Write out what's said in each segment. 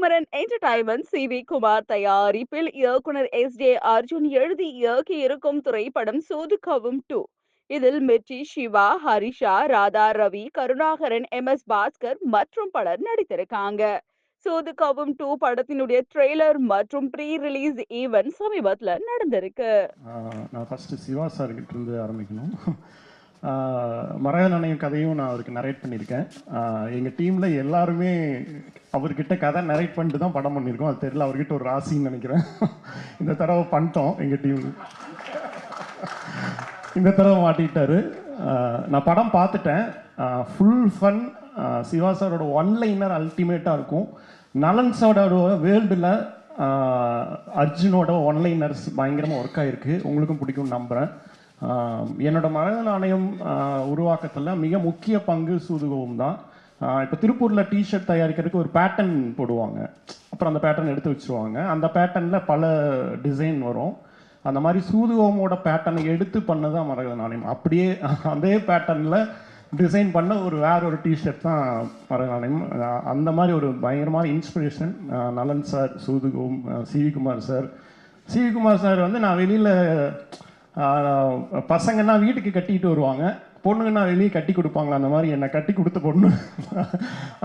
Kumaran entertainment C V Kumar தயாரிப்பில் இயக்குனர் S J Arjun எழுதி இயக்கி இருக்கும் திரைப்படம் சூதுகவும் டூ இதில் மிர்ச்சி சிவா ஹரிஷா ராதா ரவி கருணாகரன் எம் எஸ் பாஸ்கர் மற்றும் பலர் நடித்திருக்காங்க. சூதுகவும் டூ படத்தினுடைய ட்ரெய்லர் மற்றும் ப்ரீ ரிலீஸ் ஈவென்ட் சமீபத்தில் நடந்திருக்கு. நான் ஃபர்ஸ்ட் சிவா சார்கிட்ட இருந்து ஆரம்பிக்கணும். மரகநாணயம் கதையும் நான் அவருக்கு நரேட் பண்ணியிருக்கேன். எங்கள் டீமில் எல்லாருமே அவர்கிட்ட கதை நரேட் பண்ணிட்டு தான் படம் பண்ணியிருக்கோம். அது தெரியல அவர்கிட்ட ஒரு ராசின்னு நினைக்கிறேன். இந்த தடவை பண்ணிட்டோம் எங்கள் டீம் இந்த தடவை மாட்டிக்கிட்டாரு. நான் படம் பார்த்துட்டேன். ஃபுல் ஃபன் சிவா சாரோட ஒன் லைனர் அல்டிமேட்டாக இருக்கும். நலன் சாரோட வேர்ல்டில் அர்ஜுனோட ஒன்லைனர்ஸ் பயங்கரமாக ஒர்க் ஆகிருக்கு உங்களுக்கும் பிடிக்கும்னு நம்புகிறேன் என்னோட மனநல நாணயம் உருவாக்கத்தில் மிக முக்கிய பங்கு சூதுகவும் தான். இப்போ திருப்பூரில் டிஷர்ட் தயாரிக்கிறதுக்கு ஒரு பேட்டர்ன் போடுவாங்க. அப்புறம் அந்த பேட்டர்ன் எடுத்து வச்சுருவாங்க. அந்த பேட்டர்னில் பல டிசைன் வரும். அந்த மாதிரி சூதுகோமோட பேட்டர்னை எடுத்து பண்ணதான் மரகத நாணயம் அப்படியே அதே பேட்டர்னில் டிசைன் பண்ண ஒரு வேற ஒரு டிஷர்ட் தான் மரகத நாணயம் அந்த மாதிரி ஒரு பயங்கரமான inspiration Nalan sir Soodhu Kavvum CV Kumar sir. CV Kumar sir வந்து நான் வெளியில் பசங்கன்னா வீட்டுக்கு கட்டிக்கிட்டு வருவாங்க. பொண்ணுங்கன்னா வெளியே கட்டி கொடுப்பாங்க அந்த மாதிரி என்னை கட்டி கொடுத்த பொண்ணு.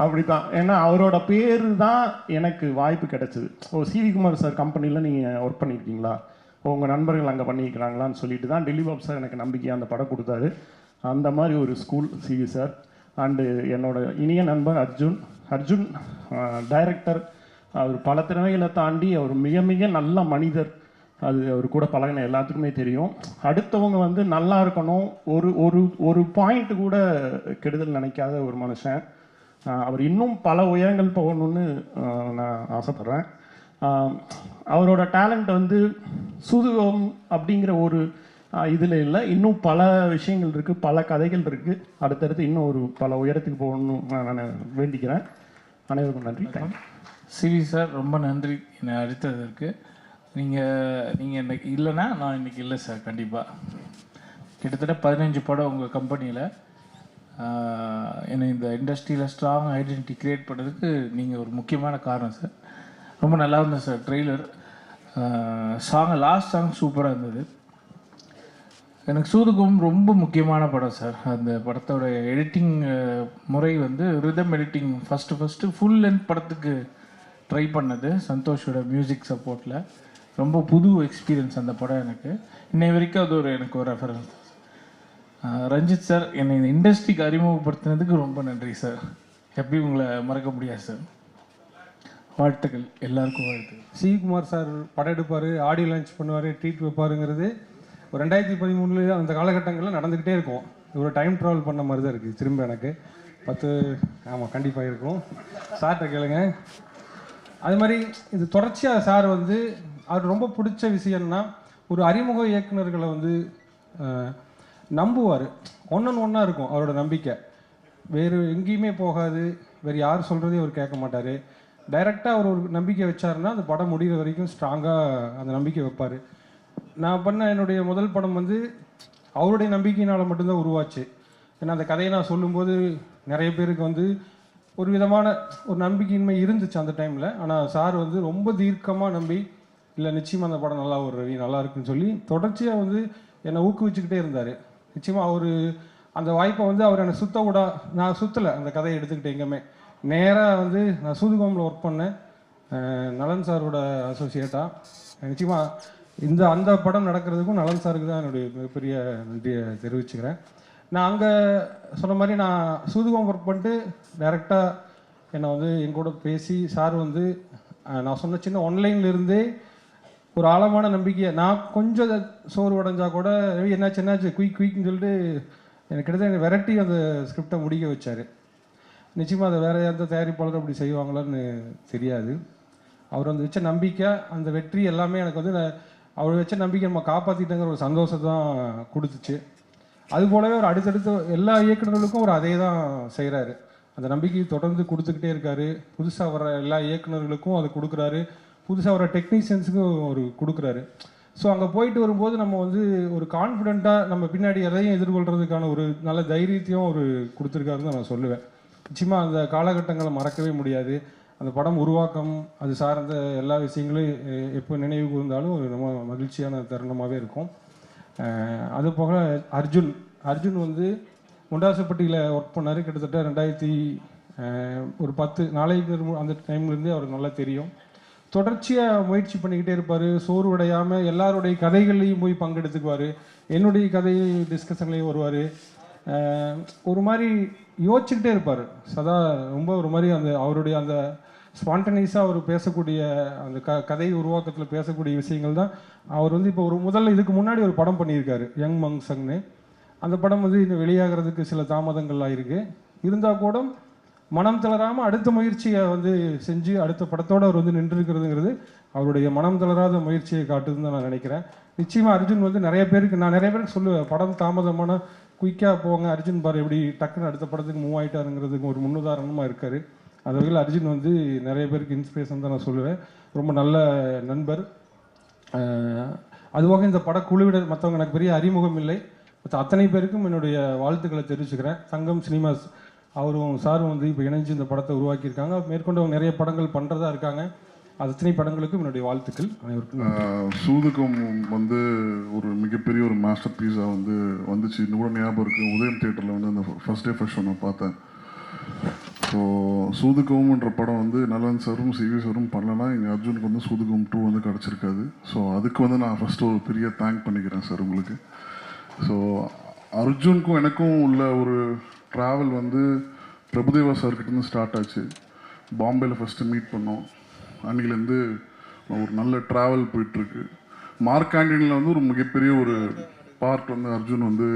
அப்படி தான் ஏன்னா அவரோட பேர் தான் எனக்கு வாய்ப்பு கிடச்சிது. ஓ சிவி குமார் சார் கம்பெனியில் நீங்கள் ஒர்க் பண்ணியிருக்கீங்களா உங்கள் நண்பர்கள் அங்கே பண்ணியிருக்கிறாங்களான்னு சொல்லிட்டு தான் டெல்லி பாப் சார் எனக்கு நம்பிக்கையாக அந்த படம் கொடுத்தாரு. அந்த மாதிரி ஒரு ஸ்கூல் சிவி சார். அண்டு என்னோட இனிய நண்பர் அர்ஜுன். அர்ஜுன் டைரக்டர் அவர் பல திறமைகளை தாண்டி அவர் மிக மிக நல்ல மனிதர். அது அவர் கூட பழகின எல்லாத்துக்குமே தெரியும். அடுத்தவங்க வந்து நல்லா இருக்கணும் ஒரு ஒரு ஒரு பாயிண்ட் கூட கெடுதல் நினைக்காத ஒரு மனுஷன். அவர் இன்னும் பல உயரங்கள் போகணும்னு நான் ஆசைப்பட்றேன். அவரோட டேலண்ட் வந்து சுதுகம் அப்படிங்கிற ஒரு இதில் இல்லை. இன்னும் பல விஷயங்கள் இருக்குது பல கதைகள் இருக்குது அடுத்தடுத்து இன்னும் ஒரு பல உயரத்துக்கு போகணும்னு நான் நான் வேண்டிக்கிறேன். அனைவருக்கும் நன்றி. சிவி சார் ரொம்ப நன்றி. என்னை அழைத்ததற்கு. நீங்கள் நீங்கள் இன்னைக்கு இல்லைன்னா நான் இன்றைக்கி இல்லை சார் கண்டிப்பாக கிட்டத்தட்ட பதினஞ்சு படம் உங்கள் கம்பெனியில் என்னை இந்த இண்டஸ்ட்ரியில் ஸ்ட்ராங் ஐடென்டிட்டி க்ரியேட் பண்ணதுக்கு நீங்கள் ஒரு முக்கியமான காரணம் சார். ரொம்ப நல்லா இருந்தது sir trailer song last song சூப்பராக இருந்தது. எனக்கு சூதுகம் ரொம்ப முக்கியமான படம் சார். அந்த படத்தோட எடிட்டிங் முறை வந்து rhythm editing first first full length படத்துக்கு ட்ரை பண்ணது. சந்தோஷோட மியூசிக் சப்போர்ட்டில் ரொம்ப புது எக்ஸ்பீரியன்ஸ் அந்த படம் எனக்கு. இன்னை வரைக்கும் அது ஒரு எனக்கு ஒரு ரெஃபரன்ஸ் ரஞ்சித் சார் என்னை இந்த இண்டஸ்ட்ரிக்கு அறிமுகப்படுத்தினதுக்கு ரொம்ப நன்றி சார் எப்படி உங்களை மறக்க முடியாது சார் வாழ்த்துக்கள். எல்லாருக்கும் வாழ்த்துக்கள். ஸ்ரீகுமார் சார் படம் எடுப்பார் ஆடியோ லான்ச் பண்ணுவார் ட்ரீட் வைப்பாருங்கிறது ஒரு ரெண்டாயிரத்தி பதிமூணுல அந்த காலகட்டங்களில் நடந்துக்கிட்டே இருக்கும். ஒரு டைம் ட்ராவல் பண்ண மாதிரி தான் இருக்குது திரும்ப எனக்கு. பத்து ஆமாம் கண்டிப்பாக இருக்கும். சார்கிட்ட கேளுங்க. அது மாதிரி இது தொடர்ச்சியாக சார் வந்து அவர் ரொம்ப பிடிச்ச விஷயம்னா ஒரு அறிமுக இயக்குனர்களை வந்து நம்புவார். ஒன்றன் ஒன்றா இருக்கும் அவரோட நம்பிக்கை. வேறு எங்கேயுமே போகாது. வேறு யார் சொல்கிறதையும் அவர் கேட்க மாட்டார். டைரெக்டாக அவர் ஒரு நம்பிக்கை வச்சாருன்னா அந்த படம் முடிகிற வரைக்கும் ஸ்ட்ராங்காக அந்த நம்பிக்கை வைப்பார். நான் பண்ண என்னுடைய முதல் படம் வந்து அவருடைய நம்பிக்கையினால் மட்டும்தான் உருவாச்சு. ஏன்னா அந்த கதையை நான் சொல்லும்போது நிறைய பேருக்கு வந்து ஒரு விதமான ஒரு நம்பிக்கையின்மை இருந்துச்சு அந்த டைமில் ஆனால் சார் வந்து ரொம்ப தீர்க்கமாக நம்பி இல்லை நிச்சயமாக அந்த படம் நல்லா ஒரு ரவி நல்லா இருக்குன்னு சொல்லி தொடர்ச்சியாக வந்து என்னை ஊக்குவிச்சுக்கிட்டே இருந்தார். நிச்சயமாக அவர் அந்த வாய்ப்பை வந்து அவர் என்னை சுத்த விடா நான் சுற்றலை அந்த கதையை எடுத்துக்கிட்டேன் எங்கேயுமே. நேராக வந்து நான் சூதுகோமில் ஒர்க் பண்ணேன். நலன் சாரோட அசோசியேட்டாக நிச்சயமாக இந்த அந்த படம் நடக்கிறதுக்கும் நலன் சாருக்கு தான் என்னுடைய மிகப்பெரிய நன்றியை தெரிவிச்சுக்கிறேன். நான் அங்கே சொன்ன மாதிரி நான் சூதுகம் ஒர்க் பண்ணிட்டு டைரெக்டாக என்னை வந்து என் கூட பேசி சார் வந்து நான் சொன்ன சின்ன ஒன்லைன்ல இருந்தே ஒரு ஆழமான நம்பிக்கையை. நான் கொஞ்சம் சோறு உடஞ்சா கூட "ரவி, என்னாச்சு என்னாச்சு? குயிக் குயிக்னு சொல்லிட்டு எனக்கு கிட்டத்தட்ட விரட்டி அந்த ஸ்கிரிப்டை முடிக்க வச்சார். நிச்சயமாக அதை வேறு எந்த தயாரிப்பாளரும் அப்படி செய்வாங்களான்னு தெரியாது. அவர் வந்து வச்ச நம்பிக்கை அந்த வெற்றி எல்லாமே எனக்கு வந்து அவர் வச்ச நம்பிக்கை நம்ம காப்பாற்றிட்டங்கிற ஒரு சந்தோஷத்தை தான் கொடுத்துச்சு. அது போலவே அவர் அடுத்தடுத்து எல்லா இயக்குனர்களுக்கும் அவர் அதே தான் செய்கிறாரு அந்த நம்பிக்கையை தொடர்ந்து கொடுத்துக்கிட்டே இருக்காரு. புதுசாக வர எல்லா இயக்குனர்களுக்கும் அதை கொடுக்குறாரு. புதுசாக ஒரு டெக்னீஷியன்ஸுக்கும் அவர் கொடுக்குறாரு. ஸோ அங்கே போயிட்டு வரும்போது நம்ம வந்து ஒரு கான்ஃபிடெண்ட்டாக நம்ம பின்னாடி எதையும் எதிர்கொள்கிறதுக்கான ஒரு நல்ல தைரியத்தையும் அவர் கொடுத்துருக்காருன்னு நான் சொல்லுவேன். நிச்சயமாக அந்த காலகட்டங்களை மறக்கவே முடியாது. அந்த படம் உருவாக்கம் அது சார்ந்த எல்லா விஷயங்களும் எப்போ நினைவு கூர்ந்தாலும் ஒரு ரொம்ப மகிழ்ச்சியான தருணமாகவே இருக்கும். அது போக அர்ஜுன். அர்ஜுன் வந்து முண்டாசப்பட்டியில் ஒர்க் பண்ணார். கிட்டத்தட்ட ரெண்டாயிரத்தி ஒரு பத்து நாளைக்கு அந்த டைம்லேருந்தே அவருக்கு நல்லா தெரியும். தொடர்ச்சியாக முயற்சி பண்ணிக்கிட்டே இருப்பார். சோர்வடையாமல் எல்லாருடைய கதைகள்லையும் போய் பங்கெடுத்துக்குவார். என்னுடைய கதை டிஸ்கஷன்லேயும் வருவார். ஒரு மாதிரி யோசிச்சுக்கிட்டே இருப்பார். சதா ரொம்ப ஒரு மாதிரி அந்த அவருடைய அந்த ஸ்பான்டனைஸாக அவர் பேசக்கூடிய அந்த க கதை உருவாக்கத்தில் பேசக்கூடிய விஷயங்கள் தான் அவர் வந்து இப்போ ஒரு முதல்ல இதுக்கு முன்னாடி ஒரு படம் பண்ணியிருக்காரு யங் மங்சங்னு அந்த படம் வந்து இன்னும் வெளியாகிறதுக்கு சில தாமதங்கள்லாம் ஆயிருக்கு இருந்தால் கூட மனம் தளராமல் அடுத்த முயற்சியை வந்து செஞ்சு அடுத்த படத்தோடு அவர் வந்து நின்றுருக்கிறதுங்கிறது அவருடைய மனம் தளராத முயற்சியை காட்டுதுன்னு தான் நான் நினைக்கிறேன். நிச்சயமாக அர்ஜுன் வந்து நிறைய பேருக்கு நான் நிறைய பேருக்கு சொல்லுவேன் படம் தாமதமான குயிக்காக போங்க அர்ஜுன் பார் எப்படி டக்குன்னு அடுத்த படத்துக்கு மூவ் ஆகிட்டாருங்கிறதுக்கு ஒரு முன்னுதாரணமாக இருக்கார். அந்த வகையில் அர்ஜுன் வந்து நிறைய பேருக்கு இன்ஸ்பிரேஷன் தான் நான் சொல்லுவேன். ரொம்ப நல்ல நண்பர். அதுபோக இந்த படக்குழுவினர் மற்றவங்க எனக்கு பெரிய அறிமுகம் இல்லை. மற்ற அத்தனை பேருக்கும் என்னுடைய வாழ்த்துக்களை தெரிவிச்சுக்கிறேன். தங்கம் சினிமாஸ் அவரும் சாரும் வந்து இப்போ இணைஞ்சு இந்த படத்தை உருவாக்கியிருக்காங்க. மேற்கொண்டு அவங்க நிறைய படங்கள் பண்ணுறதா இருக்காங்க. அது அத்தனை படங்களுக்கும் என்னுடைய வாழ்த்துக்கள் அனைவருக்கும். சூதுக்கம் சூதுகம் வந்து ஒரு மிகப்பெரிய ஒரு மாஸ்டர் பீஸாக வந்து வந்துச்சு. இன்னும் கூட ஞாபகம் இருக்குது உதயம் தியேட்டரில் வந்து அந்த ஃபர்ஸ்ட் டே ஃபர்ஸ்ட் ஷோ நான் பார்த்தேன். ஸோ சூதுகம்ன்ற படம் வந்து நலன் சாரும் சிவி சாரும் பண்ணலன்னா எங்கள் அர்ஜுனுக்கு வந்து சூதுகம் டூ வந்து கிடச்சிருக்காது. ஸோ அதுக்கு வந்து நான் ஃபஸ்ட்டு ஒரு பெரிய தேங்க் பண்ணிக்கிறேன் சார் உங்களுக்கு. ஸோ அர்ஜுனுக்கும் எனக்கும் உள்ள ஒரு ட்ராவல் வந்து பிரபுதேவா சார்கிட்டேருந்து ஸ்டார்ட் ஆச்சு. பாம்பேயில் ஃபஸ்ட்டு மீட் பண்ணோம். அன்னிலேருந்து ஒரு நல்ல ட்ராவல் போயிட்டுருக்கு. மார்க் ஆண்டனியில் வந்து ஒரு மிகப்பெரிய ஒரு பார்ட் வந்து அர்ஜுன் வந்து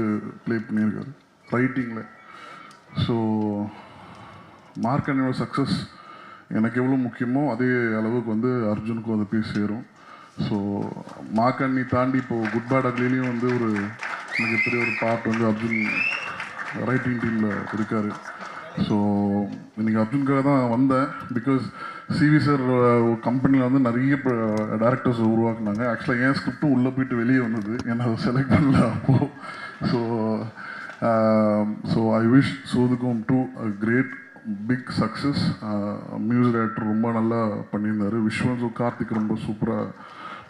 ப்ளே பண்ணியிருக்காரு. ரைட்டிங்கில் ஸோ மார்க் ஆண்டனியோட சக்ஸஸ் எனக்கு எவ்வளோ முக்கியமோ அதே அளவுக்கு வந்து அர்ஜுனுக்கும் அதை போய் சேரும். ஸோ மார்க் தாண்டி இப்போது குட் பேட் அக்லிலையும் வந்து ஒரு மிகப்பெரிய ஒரு பார்ட் வந்து அர்ஜுன் ரைட்டிங் டீமில் இருக்கார். ஸோ இன்றைக்கி அர்ஜுன்காக தான் வந்தேன். பிகாஸ் சிவி சார் கம்பெனியில் வந்து நிறைய டேரக்டர்ஸ் உருவாக்குனாங்க. ஆக்சுவலாக என் ஸ்கிரிப்டும் உள்ளே போயிட்டு வெளியே வந்தது. ஏன்னா அதை செலக்ட் பண்ணல அப்போது so so I wish Soodhu Kavvum two great big success music director ரொம்ப நல்லா பண்ணியிருந்தார். விஸ்வன்ஸும் கார்த்திக் ரொம்ப சூப்பராக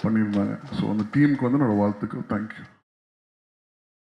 பண்ணியிருந்தாங்க. ஸோ அந்த டீமுக்கு வந்து என்னோடய வாழ்த்துக்கள். தேங்க்யூ